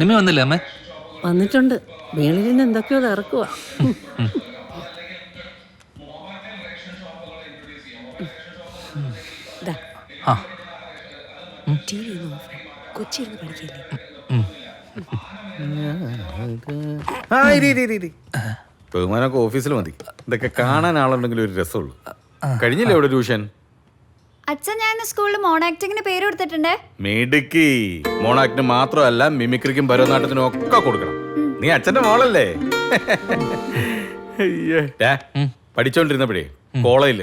നിമ്മ വന്നില്ലേ അമ്മേ? വന്നിട്ടുണ്ട്. വീണിൽ നിന്ന് എന്തൊക്കെയോ ഇറക്കുക ആ. ടി വി ഒന്ന് ഓഫ് കൊച്ചിയിരുന്ന് പഠിക്കല്ലേ? ആ ഇരി ഇരി, ഇരി ഇരി. ബഹുമാനൊക്കെ ഓഫീസിൽ മതി. ഇതൊക്കെ കാണാൻ ആളുണ്ടെങ്കിൽ ഒരു രസമുള്ളൂ. കഴിഞ്ഞില്ലേ ഇവിടെ ട്യൂഷൻ? അച്ഛൻ ഞാൻ സ്കൂളിൽ മോണാക്ടിങ്ങിന് പേര് കൊടുത്തിട്ടുണ്ട്. മിടുക്കി. മോണാക്ടിന് മാത്രമല്ല മിമിക്രിക്കും ഭരതനാട്യത്തിനും ഒക്കെ കൊടുക്കണം. നീ അച്ഛന്റെ മോളല്ലേ? പഠിച്ചോണ്ടിരുന്നപ്പോഴേ കോളേജിൽ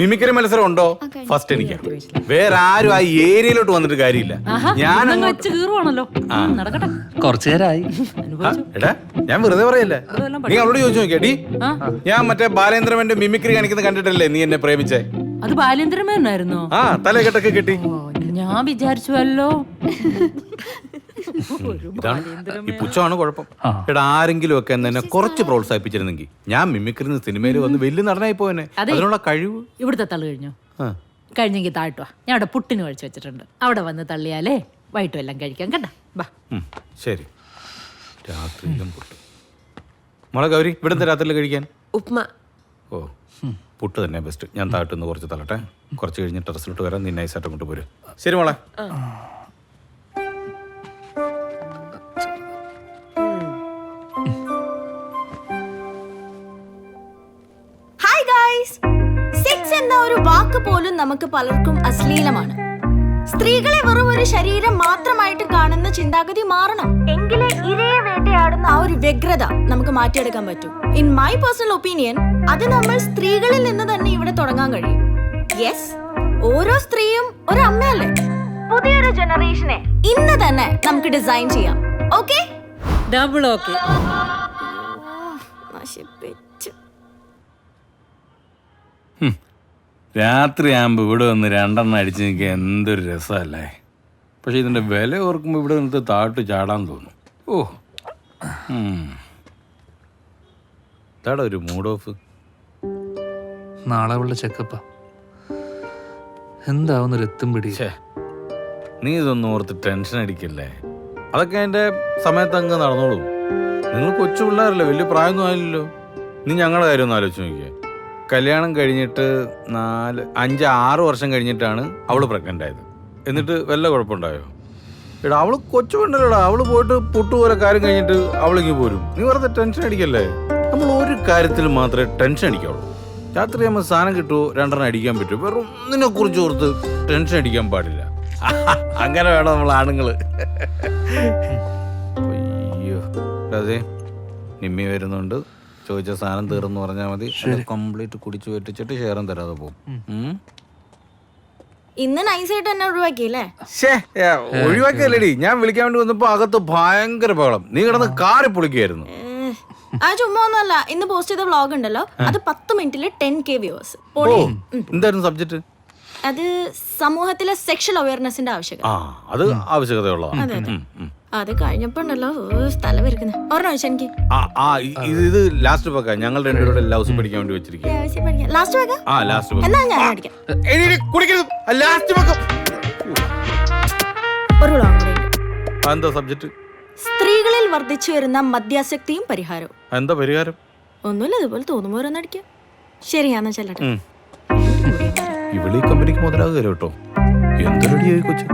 മിമിക്രി മത്സരം ഉണ്ടോ? ഫസ്റ്റ് എനിക്ക്. വേറെ ആരും ആ ഏരിയയിലോട്ട് വന്നിട്ട് കാര്യമില്ല. ഞാൻ ഞാൻ വെച്ച് കീറുവാണല്ലോ. ഉം, നടക്കട്ടെ. കുറച്ചു നേരമായി ആ, എടാ ഞാൻ വെറുതെ പറയല്ലേ? നീ അവളോട് ചോദിച്ചു നോക്കിയാടി ഞാൻ മറ്റേ ബാലേന്ദ്രമന്റെ മിമിക്രി കാണിക്കുന്നത് കണ്ടിട്ടല്ലേ നീ എന്നെ പ്രേമിച്ചേ? അത് ബാലേന്ദ്രമേനായിരുന്നോ? ആ തലകെട്ടൊക്കെ കിട്ടി. ഞാൻ വിചാരിച്ചുവല്ലോ. ഇതാണ് ഈ പുച്ഛമാണ് കുഴപ്പം. എടാ ആരെങ്കിലും ഒക്കെ എന്നെ കുറച്ച് പ്രോത്സാഹിപ്പിച്ചിരുന്നെങ്കിൽ ഞാൻ മിമിക്രി സിനിമയിൽ വന്ന് വലിയ നടനായി പോയനെ അതെ. അതിനുള്ള കഴിവ്? ഇവിടുത്തെ തള്ളു കഴിഞ്ഞോ? ആ. കഴിഞ്ഞെങ്കിൽ താഴ്ത്തുവാ ഞാൻ അവിടെ പുട്ടിന് കഴിച്ചു വെച്ചിട്ടുണ്ട്. അവിടെ വന്ന് തള്ളിയാലേ വൈകിട്ടും എല്ലാം കഴിക്കാം. കേട്ടാ ബാ ഉം, ശരി. രാത്രിയിലും പുട്ട്. മോളെ ഗൗരി ഇവിടുത്തെ രാത്രിയിൽ കഴിക്കാൻ? ഉപ്മ. ഓ. പുട്ട് തന്നെ ബെസ്റ്റ് ഞാൻ താഴ്ത്തുനിന്ന് കുറച്ച് തള്ളട്ടെ. കുറച്ച് കഴിഞ്ഞ് ടെറസിലോട്ട് വരാം. നീ നൈസായിട്ട് അങ്ങോട്ട് പോരും ശരി മോളെ. ഹായ് ഗായ്സ് സെക്സ് എന്ന ഒരു വാക്ക് പോലും നമുക്ക് പലർക്കും അശ്ലീലമാണ്. സ്ത്രീകളെ വെറും ഒരു ശരീരം മാത്രമായിട്ട് കാണുന്ന ചിന്താഗതി മാറണം എങ്കിലേ ഇരയെ വേട്ടയാടുന്ന ആ ഒരു വ്യഗ്രത നമുക്ക് മാറ്റിയെടുക്കാൻ പറ്റൂ ഇൻ മൈ പേഴ്സണൽ ഒപ്പീനിയൻ അത് നമ്മൾ സ്ത്രീകളിൽ നിന്ന് തന്നെ ഇവിടെ തുടങ്ങാൻ കഴിയും യെസ് ഓരോ സ്ത്രീയും ഒരു അമ്മയല്ലേ പുതിയൊരു ജനറേഷനെ ഇന്ന് തന്നെ നമുക്ക് ഡിസൈൻ ചെയ്യാം ഓക്കെ ഡബിൾ ഓക്കെ നശിപ്പിച്ചു രാത്രിയാകുമ്പോൾ ഇവിടെ വന്ന് രണ്ടെണ്ണം അടിച്ച് നിൽക്കുക എന്തൊരു രസമല്ലേ? പക്ഷെ ഇതിന്റെ വില ഓർക്കുമ്പോൾ ഇവിടെ നിന്നിട്ട് താട്ട് ചാടാൻ തോന്നും. ഓ. ഇതാടാ ഒരു മൂഡ് ഓഫ് നാളെ ഉള്ള ചെക്കപ്പാ എന്താവുന്നൊരു എത്തും പിടി. നീ ഇതൊന്നും ഓർത്ത് ടെൻഷൻ അടിക്കല്ലേ? അതൊക്കെ എന്റെ സമയത്ത് അങ്ങ് നടന്നോളൂ. നിങ്ങൾ കൊച്ചു പിള്ളേരല്ലേ വലിയ പ്രായമൊന്നും ആയില്ലല്ലോ. നീ ഞങ്ങളുടെ കാര്യം ഒന്ന് ആലോചിച്ച് നോക്കിയേ. കല്യാണം കഴിഞ്ഞിട്ട് നാല് അഞ്ച് ആറ് വർഷം കഴിഞ്ഞിട്ടാണ് അവൾ പ്രഗ്നന്റ് ആയത്. എന്നിട്ട് വല്ല കുഴപ്പമുണ്ടായോ? എടാ അവൾ കൊച്ചു പെണ്ണല്ലടാ. അവൾ പോയിട്ട് പുട്ടുപോലെ കാര്യം കഴിഞ്ഞിട്ട് അവളിങ്ങി പോരും. നീ വെറുതെ ടെൻഷൻ അടിക്കല്ലേ? നമ്മൾ ഒരു കാര്യത്തിൽ മാത്രമേ ടെൻഷൻ അടിക്കാവുള്ളൂ. രാത്രി നമ്മൾ സാധനം കിട്ടുമോ രണ്ടെണ്ണം അടിക്കാൻ പറ്റുമോ വെറും ഒന്നിനെ കുറിച്ച് ഓർത്ത് ടെൻഷൻ അടിക്കാൻ പാടില്ല. അങ്ങനെ വേണം നമ്മൾ ആണുങ്ങൾ. അയ്യോ. അതെ നിമ്മി വരുന്നുണ്ട്. ചോദിച്ച സാധനം തീർന്നു പറഞ്ഞാൽ മതി. കംപ്ലീറ്റ് കുടിച്ചു വെട്ടിച്ചിട്ട് ഷെയറും തരാതെ പോകും. ഇന്ന് നൈസായിട്ട് തന്നെ ഒഴിവാക്കിയല്ലേ? ഒഴിവാക്കിയല്ലേടി. ഞാൻ വിളിക്കാൻ വേണ്ടി വന്നപ്പോ അകത്ത് ഭയങ്കര ബഹളം. നീ കിടന്ന് കാറി പൊളിക്കായിരുന്നു ആ ചുമ്മാ ഒന്നുമല്ല. ഇന്ന് പോസ്റ്റ് ചെയ്ത വ്ളോഗ് ഉണ്ടല്ലോ. അത് പത്ത് മിനിറ്റിൽ ടെൻ കെ വ്യൂവേഴ്സ് എന്തായിരുന്നു സബ്ജക്ട് അത് സമൂഹത്തിലെ സെക്ഷൽ അവയർനെസിന്റെ ആവശ്യകത. അത് ആവശ്യകതയുള്ളതാണ്. അത് കഴിഞ്ഞപ്പോ ഉണ്ടല്ലോ ഓ, സ്ഥലം വരുന്നത് എനിക്ക്. ഇത് ലാസ്റ്റ് ഞങ്ങൾ രണ്ടുപേരുടെ ലൗസ് പഠിക്കാൻ വേണ്ടി വെച്ചിരിക്കും ലാസ്റ്റ് വെക്കാം ആ? ലാസ്റ്റ് എന്നാ ഞാൻ അടിക്കാം കുടിക്കരുത്. ലാസ്റ്റ് ഒരു എന്താ സബ്ജക്റ്റ് സ്ത്രീകളിൽ വർദ്ധിച്ചു വരുന്ന മദ്യാസക്തിയും പരിഹാരവും. എന്താ പരിഹാരം? ഒന്നുമില്ല ഇതുപോലെ തോന്നുമ്പോ ഓരോന്ന് അടിക്കാം. ശരി ഞാൻ ചെല്ലട്ടെ. ഈ കമ്പനിക്ക് മുതലാകുക കേട്ടോ എന്തൊരടിയായി കൊച്ചു.